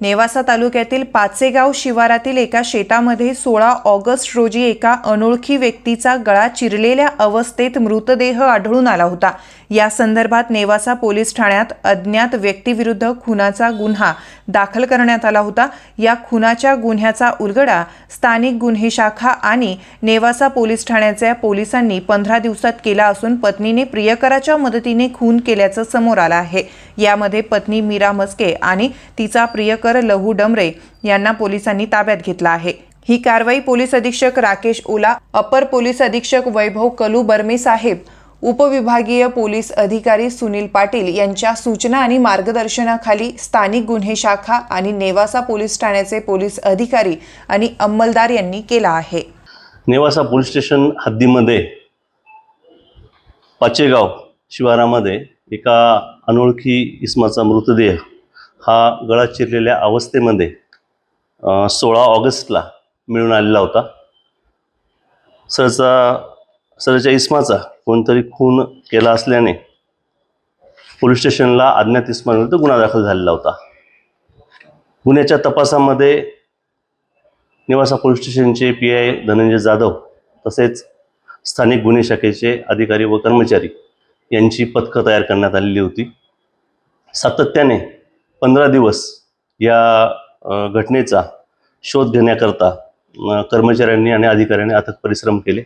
नेवासा तालुक्यातील पाचेगाव शिवारातील एका शेतामध्ये सोळा ऑगस्ट रोजी एका अनोळखी व्यक्तीचा गळा चिरलेल्या अवस्थेत मृतदेह आढळून आला होता. या संदर्भात नेवासा पोलीस ठाण्यात अज्ञात व्यक्तीविरुद्ध खुनाचा गुन्हा दाखल करण्यात आला होता. या खुनाच्या गुन्ह्याचा उलगडा स्थानिक गुन्हे शाखा आणि नेवासा पोलीस ठाण्याच्या पोलिसांनी पंधरा दिवसात केला असून पत्नीने प्रियकराच्या मदतीने खून केल्याचं समोर आलं आहे. यामध्ये पत्नी मीरा मस्के आणि तिचा प्रियकर लहू डमरे यांना पोलिसांनी ताब्यात घेतला आहे. ही कारवाई पोलीस अधीक्षक राकेश ओला अपर पोलीस अधीक्षक वैभव कलू बर्मे साहेब उपविभागीय पोलीस अधिकारी सुनील पाटील यांच्या सूचना आणि मार्गदर्शनाखाली स्थानिक गुन्हे शाखा आणि नेवासा पोलीस ठाण्याचे पोलीस अधिकारी आणि अंमलदार यांनी केला आहे. नेवासा पोलीस स्टेशन हद्दीमध्ये पाचेगाव शिवारामध्ये एका अनोळखी इसमाचा मृतदेह हा गळा चिरलेल्या अवस्थेमध्ये सोळा ऑगस्टला मिळून आलेला होता. सरचा सरच्या इस्माचा कोणतरी खून केला असल्याने पोलीस स्टेशनला अज्ञात इस्माविरुद्ध गुन्हा दाखल झालेला होता. गुन्ह्याच्या तपासामध्ये निवासा पोलीस स्टेशनचे पी आय धनंजय जाधव तसेच स्थानिक गुन्हे शाखेचे अधिकारी व कर्मचारी यांची पथकं तयार करण्यात आलेली होती. सातत्याने पंधरा दिवस या घटनेचा शोध घेण्याकरता कर्मचाऱ्यांनी आणि अधिकाऱ्यांनी अथक परिश्रम केले.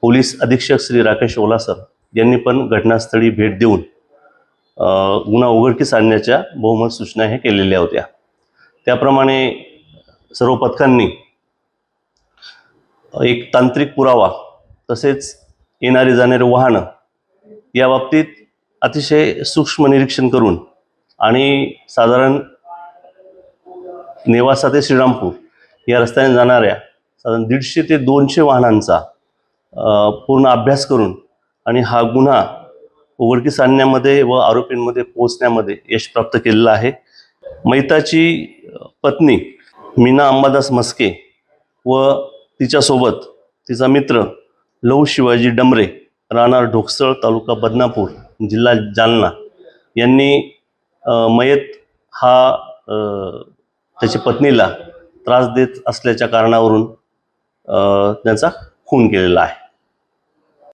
पोलीस अधीक्षक श्री राकेश ओलासर यांनी पण घटनास्थळी भेट देऊन गुन्हा उघडकीस आणण्याच्या बहुमत सूचना हे केलेल्या होत्या. त्याप्रमाणे सर्व पथकांनी एक तांत्रिक पुरावा तसेच येणारी जाणारी वाहनं या बाबतीत अतिशय सूक्ष्म निरीक्षण करून आणि साधारण नेवासा ते श्रीरामपूर या रस्त्याने जाणाऱ्या साधारण दीडशे ते दोनशे वाहनांचा पूर्ण अभ्यास करून आणि हा गुन्हा उघडकीस आणण्यामध्ये व आरोपींमध्ये पोहोचण्यामध्ये यश प्राप्त केलेलं आहे. मैताची पत्नी मीना अंबादास मस्के व तिच्यासोबत तिचा मित्र लहू शिवाजी डमरे राहणार ढोकसळ तालुका बदनापूर जिल्हा जालना. यांनी मयत हा त्याच्या पत्नीला त्रास देत असल्याच्या कारणावरून त्यांचा खून केलेला आहे.